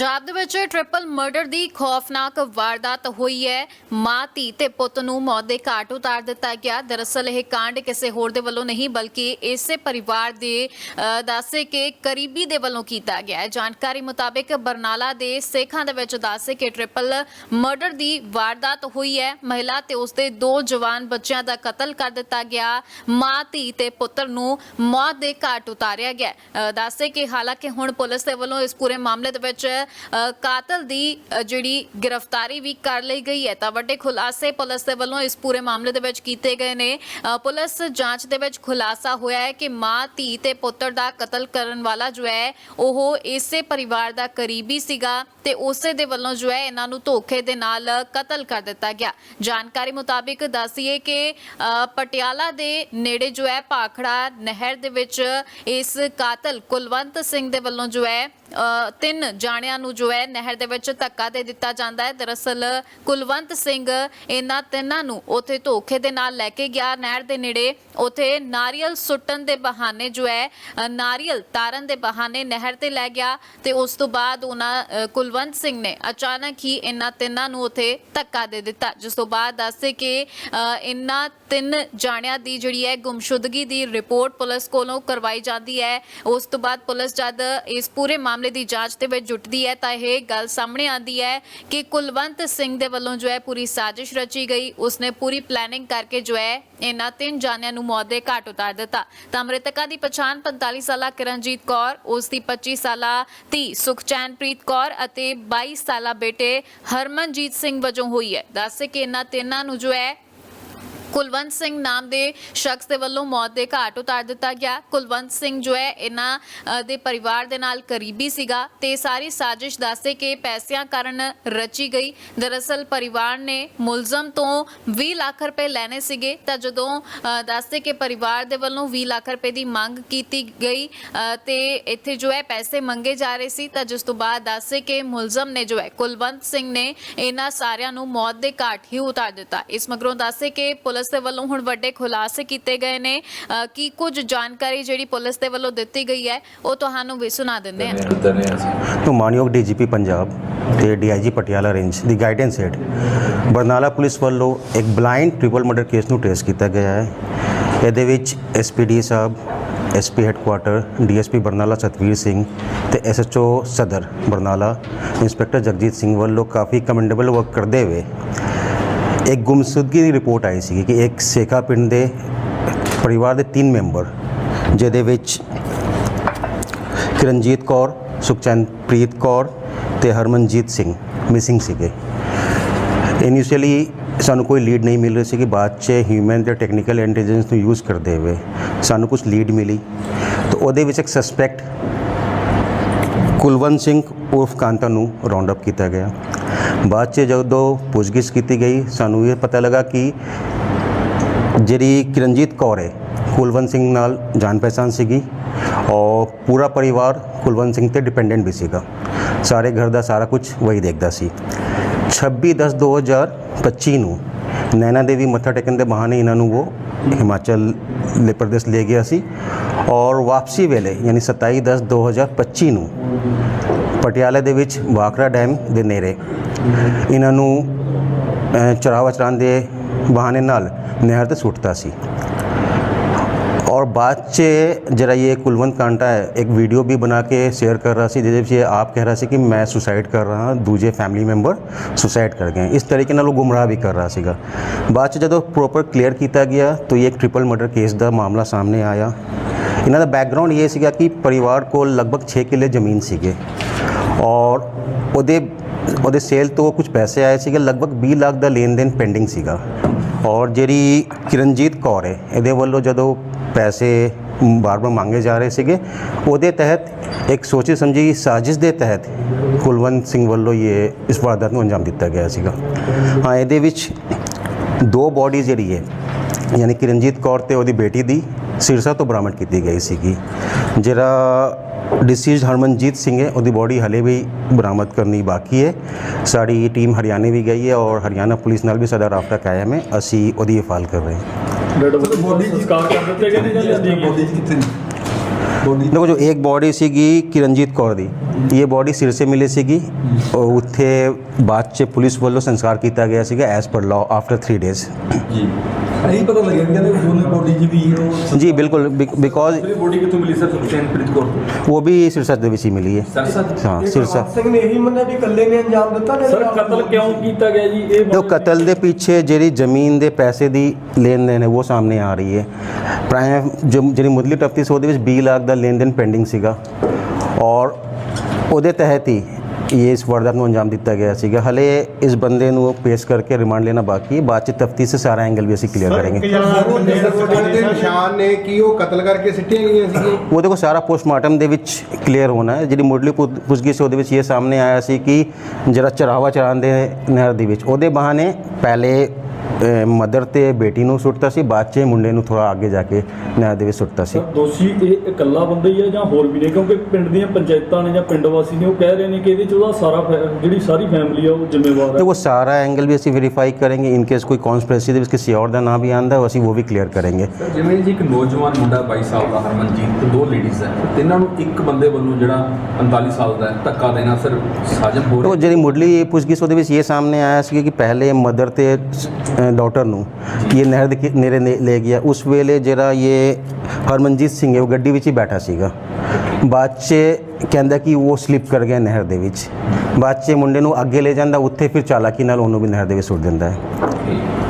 ਪੰਜਾਬ ਦੇ ਵਿੱਚ triple murder ਦੀ ਖੌਫਨਾਕ ਵਾਰਦਾਤ ਹੋਈ ਹੈ। ਮਾਂ ਧੀ ਤੇ ਪੁੱਤ ਨੂੰ ਮੌਤ ਦੇ ਘਾਟ ਉਤਾਰ ਦਿੱਤਾ ਗਿਆ। ਦਰਅਸਲ ਇਹ ਕਾਂਡ ਕਿਸੇ ਹੋਰ ਦੇ ਵੱਲੋਂ ਨਹੀਂ ਬਲਕਿ ਇਸੇ ਪਰਿਵਾਰ ਦੇ ਅ, ਦੱਸੇ ਕਿ ਕਰੀਬੀ ਦੇ ਵੱਲੋਂ ਕੀਤਾ ਗਿਆ ਹੈ। ਜਾਣਕਾਰੀ ਮੁਤਾਬਿਕ ਬਰਨਾਲਾ ਦੇ ਸੇਖਾਂ ਦੇ ਵਿੱਚ ਦੱਸੇ ਕਿ ਟ੍ਰਿਪਲ ਮਰਡਰ ਦੀ ਵਾਰਦਾਤ ਹੋਈ ਹੈ। ਮਹਿਲਾ ਤੇ ਉਸਦੇ ਦੋ ਜਵਾਨ ਬੱਚਿਆਂ ਦਾ ਕਤਲ ਕਰ ਦਿੱਤਾ ਗਿਆ। ਮਾਂ ਧੀ ਤੇ ਪੁੱਤਰ ਨੂੰ ਮੌਤ ਦੇ ਘਾਟ ਉਤਾਰਿਆ ਗਿਆ। ਹੈ। ਅ, ਦੱਸੇ ਕਿ ਹਾਲਾਂਕਿ ਹੁਣ ਪੁਲਿਸ ਦੇ ਵੱਲੋਂ ਇਸ ਪੂਰੇ ਮਾਮਲੇ ਦੇ ਵਿੱਚ ਕਾਤਲ ਦੀ ਜਿਹੜੀ ਗ੍ਰਿਫਤਾਰੀ ਵੀ ਕਰ ਲਈ ਗਈ ਹੈ, ਤਾਂ ਵੱਡੇ ਖੁਲਾਸੇ ਪੁਲਿਸ ਦੇ ਵੱਲੋਂ ਇਸ ਪੂਰੇ ਮਾਮਲੇ ਦੇ ਵਿੱਚ ਕੀਤੇ ਗਏ ਨੇ। ਪੁਲਿਸ ਜਾਂਚ ਦੇ ਵਿੱਚ ਖੁਲਾਸਾ ਹੋਇਆ ਹੈ ਕਿ ਮਾਂ, ਧੀ ਤੇ ਪੁੱਤਰ ਦਾ ਕਤਲ ਕਰਨ ਵਾਲਾ ਜੋ ਹੈ, ਉਹ ਇਸੇ ਪਰਿਵਾਰ ਦਾ ਕਰੀਬੀ ਸੀਗਾ ਤੇ ਉਸੇ ਦੇ ਵੱਲੋਂ ਜੋ ਹੈ, ਇਹਨਾਂ ਨੂੰ ਧੋਖੇ ਦੇ ਨਾਲ ਕਤਲ ਕਰ ਦਿੱਤਾ ਗਿਆ। ਜਾਣਕਾਰੀ ਮੁਤਾਬਿਕ ਦੱਸੀਏ ਕਿ ਪਟਿਆਲਾ ਦੇ ਨੇੜੇ ਜੋ ਹੈ, ਭਾਖੜਾ ਨਹਿਰ ਦੇ ਵਿੱਚ ਇਸ ਕਾਤਲ ਕੁਲਵੰਤ ਸਿੰਘ ਦੇ ਵੱਲੋਂ ਜੋ ਹੈ ਤਿੰਨ ਜਾਣਿਆਂ ਨੂੰ ਜੋ ਹੈ ਨਹਿਰ ਦੇ ਵਿੱਚ ਧੱਕਾ ਦੇ ਦਿੱਤਾ ਜਾਂਦਾ ਹੈ। ਦਰਅਸਲ ਕੁਲਵੰਤ ਸਿੰਘ ਇਹਨਾਂ ਤਿੰਨਾਂ ਨੂੰ ਉਥੇ ਧੋਖੇ ਦੇ ਨਾਲ ਲੈ ਕੇ ਗਿਆ। ਨਹਿਰ ਦੇ ਨੇੜੇ ਉਥੇ ਨਾਰੀਅਲ ਸੁੱਟਣ ਦੇ ਬਹਾਨੇ ਜੋ ਹੈ ਨਾਰੀਅਲ ਤਾਰਨ ਦੇ ਬਹਾਨੇ ਨਹਿਰ ਤੇ ਲੈ ਗਿਆ ਤੇ ਉਸ ਤੋਂ ਬਾਅਦ ਉਹਨਾਂ ਕੁਲਵੰਤ ਸਿੰਘ ਨੇ ਅਚਾਨਕ ਹੀ ਇਹਨਾਂ ਤਿੰਨਾਂ ਨੂੰ ਉਥੇ ਧੱਕਾ ਦੇ ਦਿੱਤਾ। ਜਿਸ ਤੋਂ ਬਾਅਦ ਦੱਸੇ ਕਿ ਇਹਨਾਂ ਤਿੰਨ ਜਾਣਿਆਂ ਦੀ ਜਿਹੜੀ ਹੈ ਗੁੰਮਸ਼ੁਦਗੀ ਦੀ ਰਿਪੋਰਟ ਪੁਲਿਸ ਕੋਲੋਂ ਕਰਵਾਈ ਜਾਂਦੀ ਹੈ। ਉਸ ਤੋਂ ਬਾਅਦ ਪੁਲਿਸ ਜਦ ਇਸ ਪੂਰੇ ਮਾਮਲੇ ਦੀ ਜਾਂਚ ਦੇ ਵਿੱਚ ਜੁਟਦੀ ਹੈ, ਤਾਂ ਇਹ ਗੱਲ ਸਾਹਮਣੇ ਆਉਂਦੀ ਹੈ ਕਿ ਕੁਲਵੰਤ ਸਿੰਘ ਦੇ ਵੱਲੋਂ ਜੋ ਹੈ ਪੂਰੀ ਸਾਜ਼ਿਸ਼ ਰਚੀ ਗਈ। ਉਸਨੇ ਪੂਰੀ ਪਲੈਨਿੰਗ ਕਰਕੇ ਜੋ ਹੈ ਇਹਨਾਂ ਤਿੰਨ ਜਾਣਿਆਂ ਨੂੰ ਮੌਤ ਦੇ ਘਾਟ ਉਤਾਰ ਦਿੱਤਾ। ਤਾਂ ਮ੍ਰਿਤਕਾ ਦੀ ਪਛਾਣ 45 ਸਾਲਾ ਕਿਰਨਜੀਤ ਕੌਰ, ਉਸ ਦੀ 25 ਸਾਲਾ ਧੀ ਸੁਖਚੈਨਪ੍ਰੀਤ ਕੌਰ ਅਤੇ 22 ਸਾਲਾ ਬੇਟੇ ਹਰਮਨਜੀਤ ਸਿੰਘ ਵਜੋਂ ਹੋਈ ਹੈ। ਦੱਸ ਕਿ ਇਹਨਾਂ ਤਿੰਨਾਂ ਨੂੰ ਜੋ ਹੈ ਕੁਲਵੰਤ ਸਿੰਘ ਨਾਮ ਦੇ ਸ਼ਖਸ ਦੇ ਵੱਲੋਂ ਮੌਤ ਦੇ ਘਾਟ ਉਤਾਰ ਦਿੱਤਾ ਗਿਆ। ਕੁਲਵੰਤ ਸਿੰਘ ਜੋ ਹੈ, ਇਹਨਾਂ ਦੇ ਪਰਿਵਾਰ ਦੇ ਨਾਲ ਕਰੀਬੀ ਸੀਗਾ ਤੇ ਸਾਰੀ ਸਾਜ਼ਿਸ਼ ਦੱਸੇ ਕਿ ਪੈਸਿਆਂ ਕਾਰਨ ਰਚੀ ਗਈ। ਦਰਅਸਲ ਪਰਿਵਾਰ ਨੇ ਮੁਲਜ਼ਮ ਤੋਂ 20 ਲੱਖ ਰੁਪਏ ਲੈਣੇ ਸੀਗੇ ਤਾਂ ਜਦੋਂ ਦੱਸਦੇ ਕਿ ਪਰਿਵਾਰ ਦੇ ਵੱਲੋਂ 20 ਲੱਖ ਰੁਪਏ ਦੀ ਮੰਗ ਕੀਤੀ ਗਈ ਤੇ ਇੱਥੇ ਜੋ ਹੈ ਪੈਸੇ ਮੰਗੇ ਜਾ ਰਹੇ ਸੀ ਤਾਂ ਜਿਸ ਤੋਂ ਬਾਅਦ ਦੱਸਦੇ ਕਿ ਮੁਲਜ਼ਮ ਨੇ ਜੋ ਹੈ, ਕੁਲਵੰਤ ਸਿੰਘ ਨੇ ਇਹਨਾਂ ਸਾਰਿਆਂ ਨੂੰ ਮੌਤ ਦੇ ਘਾਟ ਹੀ ਉਤਾਰ ਦਿੱਤਾ। ਇਸ ਮਗਰੋਂ ਦੱਸੇ ਕਿ ਪੁਲਿਸ ਦੇ ਵੱਲੋਂ ਹੁਣ ਵੱਡੇ ਖੁਲਾਸੇ ਕੀਤੇ ਗਏ ਨੇ। ਕਿ ਕੁਝ ਜਾਣਕਾਰੀ ਜਿਹੜੀ ਪੁਲਿਸ ਦੇ ਵੱਲੋਂ ਦਿੱਤੀ ਗਈ ਹੈ ਉਹ ਤੁਹਾਨੂੰ ਵੀ ਸੁਣਾ ਦਿੰਦੇ ਹਾਂ। ਤੋਂ ਮਾਨਯੋਗ ਡੀਜੀਪੀ ਪੰਜਾਬ ਤੇ ਡੀਆਈਜੀ ਪਟਿਆਲਾ ਰੇਂਜ ਦੀ ਗਾਈਡੈਂਸ ਹੇਠ ਬਰਨਾਲਾ ਪੁਲਿਸ ਵੱਲੋਂ ਇੱਕ ਬਲਾਈਂਡ ਟ੍ਰਿਪਲ ਮਰਡਰ ਕੇਸ ਨੂੰ ਟ੍ਰੇਸ ਕੀਤਾ ਗਿਆ ਹੈ। ਇਹਦੇ ਵਿੱਚ ਐਸਪੀਡੀ ਸਾਹਿਬ SP headquarter DSP Barnala Satvir Singh ਤੇ ਐਸਐਚਓ ਸਦਰ ਬਰਨਾਲਾ। ਇੰਸਪੈਕਟਰ ਜਗਜੀਤ ਸਿੰਘ ਵੱਲੋਂ ਕਾਫੀ ਕਮੈਂਡੇਬਲ ਵਰਕ ਕਰਦੇ ਹੋਏ ਇੱਕ ਗੁੰਮਸ਼ੁਦਗੀ ਦੀ ਰਿਪੋਰਟ ਆਈ ਸੀ ਕਿ ਇੱਕ ਸੇਖਾ ਪਿੰਡ ਦੇ ਪਰਿਵਾਰ ਦੇ ਤਿੰਨ ਮੈਂਬਰ, ਜਿਹਦੇ ਵਿੱਚ ਕਿਰਨਜੀਤ ਕੌਰ, ਸੁਖਚੈਨਪ੍ਰੀਤ ਕੌਰ ਤੇ ਹਰਮਨਜੀਤ ਸਿੰਘ ਮਿਸਿੰਗ ਸੀਗੇ। ਇਨੀਸ਼ੀਅਲੀ ਸਾਨੂੰ ਕੋਈ ਲੀਡ ਨਹੀਂ ਮਿਲ ਰਹੀ ਸੀ ਕਿ ਬਾਅਦ 'ਚ ਹਿਊਮਨ ਤੇ ਟੈਕਨੀਕਲ ਇੰਟੈਲੀਜੈਂਸ ਨੂੰ ਯੂਜ਼ ਕਰਦੇ ਹੋਏ ਸਾਨੂੰ ਕੁਝ ਲੀਡ ਮਿਲੀ। ਤਾਂ ਉਹਦੇ ਵਿੱਚ ਇੱਕ ਸਸਪੈਕਟ ਕੁਲਵੰਤ ਸਿੰਘ ਉਰਫ ਕਾਂਤਾ ਨੂੰ ਰਾਉਂਡ ਅਪ ਕੀਤਾ ਗਿਆ। ਬਾਅਦ 'ਚ ਜਦੋਂ ਪੁੱਛਗਿੱਛ ਕੀਤੀ ਗਈ, ਸਾਨੂੰ ਇਹ ਪਤਾ ਲੱਗਾ ਕਿ ਜਿਹੜੀ ਕਿਰਨਜੀਤ ਕੌਰ ਹੈ, ਕੁਲਵੰਤ ਸਿੰਘ ਨਾਲ ਜਾਣ ਪਹਿਚਾਣ ਸੀਗੀ ਔਰ ਪੂਰਾ ਪਰਿਵਾਰ ਕੁਲਵੰਤ ਸਿੰਘ ਤੇ ਡਿਪੈਂਡੈਂਟ ਵੀ ਸੀਗਾ। ਸਾਰੇ ਘਰ ਦਾ ਸਾਰਾ ਕੁਝ ਵਹੀ ਦੇਖਦਾ ਸੀ। 26 10 2025 ਨੂੰ ਨੈਣਾ ਦੇਵੀ ਮੱਥਾ ਟੇਕਣ ਦੇ ਬਹਾਨੇ ਇਹਨਾਂ ਨੂੰ ਉਹ ਹਿਮਾਚਲ ਲੇ ਪ੍ਰਦੇਸ਼ ਲੈ ਗਿਆ ਸੀ ਔਰ ਵਾਪਸੀ ਵੇਲੇ, ਯਾਨੀ 27 10 2025 ਨੂੰ ਪਟਿਆਲਾ ਦੇ ਵਿੱਚ ਵਾਕਰਾ ਡੈਮ ਦੇ ਨੇੜੇ ਇਹਨਾਂ ਨੂੰ ਅ, ਚਰਾਵਾ ਚਰਾਉਣ ਦੇ ਬਹਾਨੇ ਨਾਲ ਨਹਿਰ ਤੇ ਸੁੱਟਤਾ ਸੀ और बाद से जरा ये कुलवंत कांटा है एक वीडियो भी बना के शेयर कर रहा सी ਜਿਹਦੇ ਵਿੱਚ ਇਹ ਆਪ ਕਹਿ ਰਿਹਾ ਸੀ ਕਿ ਮੈਂ ਸੁਸਾਈਡ ਕਰ ਰਹਾ ਹਾਂ ਦੂਜੇ ਫੈਮਿਲੀ ਮੈਂਬਰ ਸੁਸਾਈਡ ਕਰ ਗਏ ਇਸ ਤਰੀਕੇ ਨਾਲ ਉਹ ਗੁੰਮਰਾਹ ਵੀ ਕਰ ਰਿਹਾ ਸੀਗਾ ਬਾਅਦ ਚ ਜਦੋਂ ਪ੍ਰੋਪਰ ਕਲੀਅਰ ਕੀਤਾ ਗਿਆ ਤਾਂ ਇਹ ਇੱਕ ਟ੍ਰਿਪਲ ਮਰਡਰ ਕੇਸ ਦਾ ਮਾਮਲਾ ਸਾਹਮਣੇ ਆਇਆ ਇਹਨਾਂ ਦਾ ਬੈਕਗ੍ਰਾਉਂਡ ਇਹ ਸੀਗਾ ਕਿ ਪਰਿਵਾਰ ਕੋਲ ਲਗਭਗ 6 ਕਿੱਲੇ ਜ਼ਮੀਨ ਸੀਗੇ ਔਰ ਉਹਦੇ ਉਹਦੇ ਸੇਲ ਤੋਂ ਕੁਝ ਪੈਸੇ ਆਏ ਸੀਗੇ, ਲਗਭਗ 20 ਲੱਖ ਦਾ ਲੈਣ ਦੇਣ ਪੈਂਡਿੰਗ ਸੀਗਾ। ਔਰ ਜਿਹੜੀ ਕਿਰਨਜੀਤ ਕੌਰ ਹੈ, ਇਹਦੇ ਵੱਲੋਂ ਜਦੋਂ ਪੈਸੇ ਬਾਰ-ਬਾਰ ਮੰਗੇ ਜਾ ਰਹੇ ਸੀਗੇ, ਉਹਦੇ ਤਹਿਤ ਇੱਕ ਸੋਚੀ ਸਮਝੀ ਸਾਜ਼ਿਸ਼ ਦੇ ਤਹਿਤ ਕੁਲਵੰਤ ਸਿੰਘ ਵੱਲੋਂ ਇਹ, ਇਸ ਵਾਰਦਾਤ ਨੂੰ ਅੰਜਾਮ ਦਿੱਤਾ ਗਿਆ ਸੀਗਾ। ਹਾਂ, ਇਹਦੇ ਵਿੱਚ ਦੋ ਬੋਡੀ ਜਿਹੜੀ ਹੈ, ਯਾਨੀ ਕਿਰਨਜੀਤ ਕੌਰ ਤੇ ਉਹਦੀ ਬੇਟੀ ਦੀ ਸਿਰਸਾ ਤੋਂ ਬਰਾਮਦ ਕੀਤੀ ਗਈ ਸੀਗੀ, ਜਿਹੜਾ ਡਿਸੀਜ਼ਡ ਹਰਮਨਜੀਤ ਸਿੰਘ ਹੈ ਉਹਦੀ ਬੋਡੀ ਹਲੇ ਵੀ ਬਰਾਮਦ ਕਰਨੀ ਬਾਕੀ ਹੈ ਸਾਡੀ ਟੀਮ ਹਰਿਆਣੇ ਵੀ ਗਈ ਹੈ ਔਰ ਹਰਿਆਣਾ ਪੁਲਿਸ ਨਾਲ ਵੀ ਸਾਡਾ ਰਾਬਤਾ ਕਾਇਮ ਹੈ ਅਸੀਂ ਉਹਦੀ ਹਿਫਾਜ਼ਤ ਕਰ ਰਹੇ ਹਾਂ ਬੋਡੀ ਸੰਸਕਾਰ ਕਰ ਦਿੱਤੇ ਗਏ ਨੇ ਜਾਂ ਬੋਡੀ ਕਿੱਥੇ ਨੇ ਦੇਖੋ ਜੋ ਇੱਕ ਬੋਡੀ ਸੀਗੀ ਕਿਰਨਜੀਤ ਕੌਰ ਦੀ ਇਹ ਬੋਡੀ ਸਿਰਸੇ ਮਿਲੀ ਸੀਗੀ। ਉਹ ਉੱਥੇ ਬਾਅਦ ਚ ਪੁਲਿਸ ਵੱਲੋਂ ਸੰਸਕਾਰ ਕੀਤਾ ਗਿਆ ਸੀਗਾ as per law after 3 days ਜੀ। ਇਹੀ ਪਤਾ ਲੱਗਿਆ ਕਿ ਕਹਿੰਦੇ ਦੋਨੇ ਬੋਡੀ ਜੀ ਵੀ ਉਹ ਜੀ ਬਿਲਕੁਲ ਬਿਕੋਜ਼ ਬੋਡੀ ਕਿੱਥੋਂ ਮਿਲੀ ਸਰ ਚੈਨਪ੍ਰੀਤ ਤੋਂ? ਉਹ ਵੀ ਸਿਰਸਾ ਦੇ ਵਿੱਚ ਹੀ ਮਿਲੀ ਹੈ। ਸਰਸਾ ਹਾਂ ਸਿਰਸਾ। ਸਿੰਘ ਨੇ ਇਹੀ ਮੰਨਿਆ ਵੀ ਇਕੱਲੇ ਨੇ ਅੰਜਾਮ ਦਿੱਤਾ ਸਰ ਕਤਲ ਕਿਉਂ ਕੀਤਾ ਗਿਆ ਜੀ? ਇਹ ਦੇਖੋ ਕਤਲ ਦੇ ਪਿੱਛੇ ਜਿਹੜੀ ਜ਼ਮੀਨ ਦੇ ਪੈਸੇ ਦੀ ਲੈਣ ਦੇਣ ਹੈ ਉਹ ਸਾਹਮਣੇ ਆ ਰਹੀ ਹੈ। ਜੋ ਜਿਹੜੀ ਮੁੱਢਲੀ ਤਫਤੀਸ਼ ਉਹਦੇ ਵਿੱਚ 20 ਲੱਖ ਦਾ ਲੈਣ ਦੇਣ ਪੈਂਡਿੰਗ ਸੀਗਾ। ਔਰ ਉਹਦੇ ਤਹਿਤ ਹੀ ਇਹ ਇਸ ਵਾਰਦਾਤ ਨੂੰ ਅੰਜਾਮ ਦਿੱਤਾ ਗਿਆ ਸੀਗਾ। ਹਲੇ ਇਸ ਬੰਦੇ ਨੂੰ ਪੇਸ਼ ਕਰਕੇ ਰਿਮਾਂਡ ਲੈਣਾ ਬਾਕੀ ਹੈ। ਬਾਅਦ ਚ ਤਫਤੀਸ਼ ਸੇ ਸਾਰਾ ਐਂਗਲ ਵੀ ਅਸੀਂ ਕਲੀਅਰ ਕਰਾਂਗੇ। ਦੇ ਨਿਸ਼ਾਨ ਨੇ ਕਿ ਉਹ ਕਤਲ ਕਰਕੇ ਸਿੱਟੀਆਂ ਗਈਆਂ ਸੀਗੀਆਂ? ਉਹਦੇ ਕੋਲ ਸਾਰਾ ਪੋਸਟਮਾਰਟਮ ਦੇ ਵਿੱਚ ਕਲੀਅਰ ਹੋਣਾ ਹੈ। ਜਿਹੜੀ ਮੁੱਢਲੀ ਪੁੱਛ- ਪੁੱਛਗਿੱਛ ਉਹਦੇ ਵਿੱਚ ਇਹ ਸਾਹਮਣੇ ਆਇਆ ਸੀ ਕਿ ਜਿਹੜਾ ਚਰਾਵਾ ਚਰਾਉਂਦੇ ਨਹਿਰ ਦੇ ਵਿੱਚ ਉਹਦੇ ਬਹਾਨੇ ਪਹਿਲੇ ਮਦਰ ਤੇ ਬੇਟੀ ਨੂੰ ਸੁੱਟਤਾ ਸੀ ਬਾਅਦ ਚ ਮੁੰਡੇ ਨੂੰ ਥੋੜਾ ਅੱਗੇ ਜਾ ਕੇ ਨਹਿਰ ਦੇ ਵਿੱਚ ਸੁੱਟਤਾ ਸੀ। ਸਰ ਦੋਸ਼ੀ ਇਹ ਇਕੱਲਾ ਬੰਦਾ ਹੀ ਹੈ ਜਾਂ ਹੋਰ ਵੀ ਨੇ? ਕਿਉਂਕਿ ਪਿੰਡ ਦੀਆਂ ਪੰਚਾਇਤਾਂ ਨੇ ਜਾਂ ਪਿੰਡ ਵਾਸੀ ਨੇ ਉਹ ਕਹਿ ਰਹੇ ਨੇ ਕਿ ਇਹਦੇ ਚ ਉਹਦਾ ਸਾਰਾ ਫੈ- ਜਿਹੜੀ ਸਾਰੀ ਫੈਮਿਲੀ ਆ ਉਹ ਜ਼ਿੰਮੇਵਾਰ ਤੇ ਹੈ ਉਹ ਸਾਰਾ ਐਂਗਲ ਵੀ ਅਸੀਂ ਵੈਰੀਫਾਈ ਕਰਾਂਗੇ ਇਨ ਕੇਸ ਕੋਈ ਕਨਸਪੀਰੇਸੀ ਦੇ ਵਿੱਚ ਕਿਸੇ ਹੋਰ ਦਾ ਨਾਮ ਵੀ ਆਂਦਾ ਹੈ ਅਸੀਂ ਉਹ ਵੀ ਕਲੀਅਰ ਕਰਾਂਗੇ। ਜਿਵੇਂ ਜੀ ਇੱਕ ਨੌਜਵਾਨ ਮੁੰਡਾ 22 ਸਾਲ ਦਾ ਹਰਮਨਜੀਤ ਤੇ ਦੋ ਲੇਡੀਜ਼ ਹੈ ਤਿੰਨਾਂ ਨੂੰ ਇੱਕ ਬੰਦੇ ਵੱਲੋਂ ਜਿਹੜਾ 45 ਸਾਲ ਦਾ ਹੈ ਧੱਕਾ ਦੇਣਾ ਸਰ ਸਾਜ਼ਨ ਹੋ ਉਹ ਰਿਹਾ। ਜਿਹੜੀ ਮੁੱਢਲੀ ਪੁੱਛਗਿੱਛ ਉਹਦੇ ਵਿੱਚ ਇਹ ਸਾਹਮਣੇ ਆਇਆ ਸੀ ਕਿ ਪਹਿਲੇ ਮਦਰ ਤੇ ਡਾਟਰ ਨੂੰ ਇਹ ਨਹਿਰ ਦੇ ਕਿ- ਨੇੜੇ ਨੇ- ਲੈ ਗਿਆ। ਉਸ ਵੇਲੇ ਜਿਹੜਾ ਇਹ ਹਰਮਨਜੀਤ ਸਿੰਘ ਹੈ ਉਹ ਗੱਡੀ ਵਿੱਚ ਹੀ ਬੈਠਾ ਸੀਗਾ। ਬਾਅਦ 'ਚ ਕਹਿੰਦਾ ਕਿ ਉਹ ਸਲਿਪ ਕਰ ਗਿਆ ਨਹਿਰ ਦੇ ਵਿੱਚ। ਬਾਅਦ 'ਚ ਮੁੰਡੇ ਨੂੰ ਅੱਗੇ ਲੈ ਜਾਂਦਾ ਉੱਥੇ ਫਿਰ ਚਾਲਾਕੀ ਨਾਲ ਉਹਨੂੰ ਵੀ ਨਹਿਰ ਦੇ ਵਿੱਚ ਸੁੱਟ ਦਿੰਦਾ ਹੈ।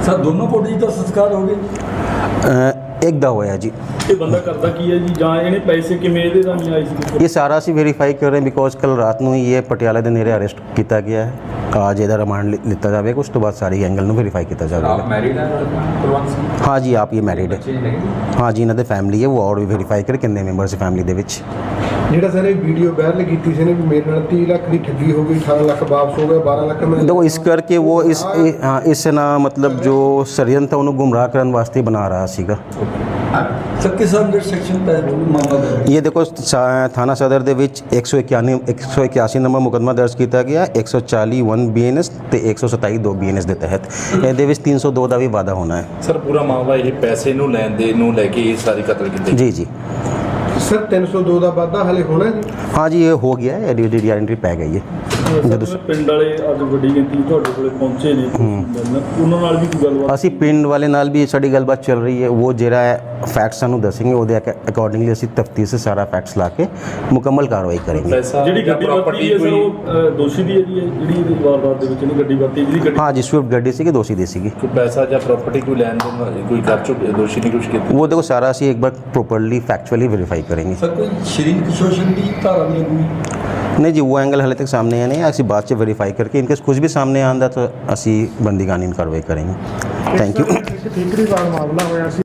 ਸਰ ਦੋਨੋਂ ਬੋਡੀ ਦਾ ਸੰਸਕਾਰ ਹੋ ਅ, ਇੱਕ ਦਾ ਹੋਇਆ ਜੀ। ਇਹ ਬੰਦਾ ਕਰਦਾ ਕੀ ਹੈ ਜੀ? ਜਾਂ ਇਹਨੇ ਪੈਸੇ ਕਿਵੇਂ ਇਹਦੇ ਦਾ ਨਹੀਂ ਆਏ ਸੀ? ਇਹ ਸਾਰਾ ਅਸੀਂ ਵੈਰੀਫਾਈ ਕਰ ਰਹੇ ਬਿਕੋਜ਼ ਕੱਲ ਰਾਤ ਨੂੰ ਹੀ ਇਹ ਪਟਿਆਲਾ ਦੇ ਨੇੜੇ ਅਰੈਸਟ ਕੀਤਾ ਗਿਆ ਹੈ। ਅੱਜ ਇਹਦਾ ਰਿਮਾਂਡ ਲਿ- ਲਿੱਤਾ ਜਾਵੇਗਾ ਉਸ ਤੋਂ ਬਾਅਦ ਸਾਰੀ ਐਂਗਲ ਨੂੰ ਵੈਰੀਫਾਈ ਕੀਤਾ ਆਪ ਜਾਵੇਗਾ ਮੈਰਿਡ ਹੈ ਕੁਲਵੰਤ ਸਿੰਘ ਹਾਂ ਜੀ ਆਪ ਇਹ ਮੈਰਿਡ ਹੈ ਬੱਚੇ ਹੈਗੇ ਹਾਂ ਜੀ ਇਹਨਾਂ ਦੇ ਫੈਮਿਲੀ ਹੈ ਉਹ ਔਰ ਵੀ ਵੈਰੀਫਾਈ ਕਰ ਕਿੰਨੇ ਮੈਂਬਰਸ ਹੈ ਫੈਮਿਲੀ ਦੇ ਵਿੱਚ ਜਿਹੜਾ ਸਰ ਇਹ ਵੀਡੀਓ ਵਾਇਰਲ ਕੀਤੀ ਸੀ ਨੇ ਵੀ ਮੇਰੇ ਨਾਲ 30 ਲੱਖ ਦੀ ਠੱਗੀ ਹੋ ਗਈ 18 ਲੱਖ ਵਾਪਸ ਹੋ ਗਿਆ 12 ਲੱਖ ਮੈਂ ਦੇਖੋ ਇਸ ਕਰਕੇ ਉਹ ਇਸ ਇਹ- ਹਾਂ ਇਸ ਨਾ ਮਤਲਬ ਜੋ षडयंत्र ਉਹਨੂੰ ਗੁੰਮਰਾਹ ਕਰਨ ਵਾਸਤੇ ਬਣਾ ਰਹਾ ਸੀਗਾ ਸਰ ਕਿਸ ਅੰਡਰ ਸੈਕਸ਼ਨ ਪੈ ਮਾਮਲਾ ਇਹ ਦੇਖੋ ਸਾ- ਥਾਣਾ ਸਦਰ ਦੇ ਵਿੱਚ 191 181 ਨੰਬਰ ਮੁਕੱਦਮਾ ਦਰਜ ਕੀਤਾ ਗਿਆ 140 1 ਬੀਐਨਐਸ ਤੇ 127 2 ਬੀਐਨਐਸ ਦੇ ਤਹਿਤ। ਇਹਦੇ ਵਿੱਚ 302 ਦਾ ਵੀ ਵਾਅਦਾ ਹੋਣਾ ਹੈ। ਸਰ ਪੂਰਾ ਮਾਮਲਾ ਇਹ ਪੈਸੇ ਨੂੰ ਲੈਣ ਦੇ ਨੂੰ ਲੈ ਕੇ ਇਹ ਸਾਰੀ ਕਤਲ ਕੀਤੀ ਜੀ ਜੀ। ਸਰ 302 ਦਾ ਵਾਧਾ ਹਲੇ ਹੋਣਾ ਜੀ? ਹਾਂ ਜੀ ਇਹ ਹੋ ਗਿਆ ਹੈ ਆਇਡੈਂਟੀ ਪੈ ਗਈ ਹੈ। ਜਦੋਂ ਪਿੰਡ ਵਾਲੇ ਅੱਜ ਵੱਡੀ ਗਿਣਤੀ ਤੁਹਾਡੇ ਕੋਲੇ ਪਹੁੰਚੇ ਨੇ। ਉਹਨਾਂ ਨਾਲ ਵੀ ਕੋਈ ਗੱਲਬਾਤ ਅਸੀਂ ਪਿੰਡ ਵਾਲੇ ਨਾਲ ਵੀ ਸਾਡੀ ਗੱਲਬਾਤ ਚੱਲ ਰਹੀ ਹੈ। ਉਹ ਜਿਹੜਾ ਫੈਕਟ ਸਾਨੂੰ ਦੱਸਣਗੇ। ਉਹਦੇ ਅਕੋਰਡਿੰਗਲੀ ਅਸੀਂ ਤਫਤੀਸ਼ ਸਾਰਾ ਫੈਕਟਸ ਲਾ ਕੇ ਮੁਕੰਮਲ ਕਾਰਵਾਈ ਕਰਾਂਗੇ। ਜਿਹੜੀ ਗੱਡੀ ਵਰਤੀ ਹੈ ਸਰ ਉਹ ਦੋਸ਼ੀ ਦੀ ਹੈ? ਜਿਹੜੀ ਵਾਰਦਾਤ ਦੇ ਵਿੱਚ ਇਹਨੂੰ ਗੱਡੀ ਵਰਤੀ ਜਿਹੜੀ ਗੱਡੀ ਹਾਂ ਜੀ ਸਵਿਫਟ ਗੱਡੀ ਸੀਗੀ ਦੋਸ਼ੀ ਦੀ ਸੀਗੀ। ਕੋਈ ਪੈਸਾ ਜਾਂ ਪ੍ਰਾਪਰਟੀ ਕੋਈ ਲੈਣ ਦੇਣ ਕੋਈ ਕਰ ਚੁੱਕੇ ਦੋਸ਼ੀ ਨੇ ਕੁਝ ਕੀਤਾ? ਉਹ ਦੇਖੋ ਸਾਰਾ ਅਸੀਂ ਇੱਕ ਵਾਰ ਪ੍ਰੋਪਰਲੀ ਫੈਕਚੁਅਲੀ ਵੈਰੀਫਾਈ ਕਰਾਂਗੇ। ਸਰ ਕੋਈ ਸ਼ਰੀਰ ਕਿਸ਼ੋਰ ਸਿੰਘ ਦੀ ਧਾਰਾ ਵੀ ਲੱਗੂਗੀ? ਨਹੀਂ ਜੀ, ਉਹ ਐਂਗਲ ਹਲੇ ਤੱਕ ਸਾਹਮਣੇ ਆਇਆ ਨਹੀਂ ਅਸੀਂ ਬਾਅਦ ਚ ਵੈਰੀਫਾਈ ਕਰਕੇ ਇਨਕੇਸ ਕੁਝ ਵੀ ਸਾਹਮਣੇ ਆਂਦਾ ਤਾਂ ਅਸੀਂ ਬੰਦੀ ਕਾਨੂੰਨ ਕਾਰਵਾਈ ਕਰਾਂਗੇ। ਥੈਂਕ ਯੂ ਇੱਕ ਠੀਕਰੀਵਾਲ ਮਾਮਲਾ ਹੋਇਆ ਸੀ।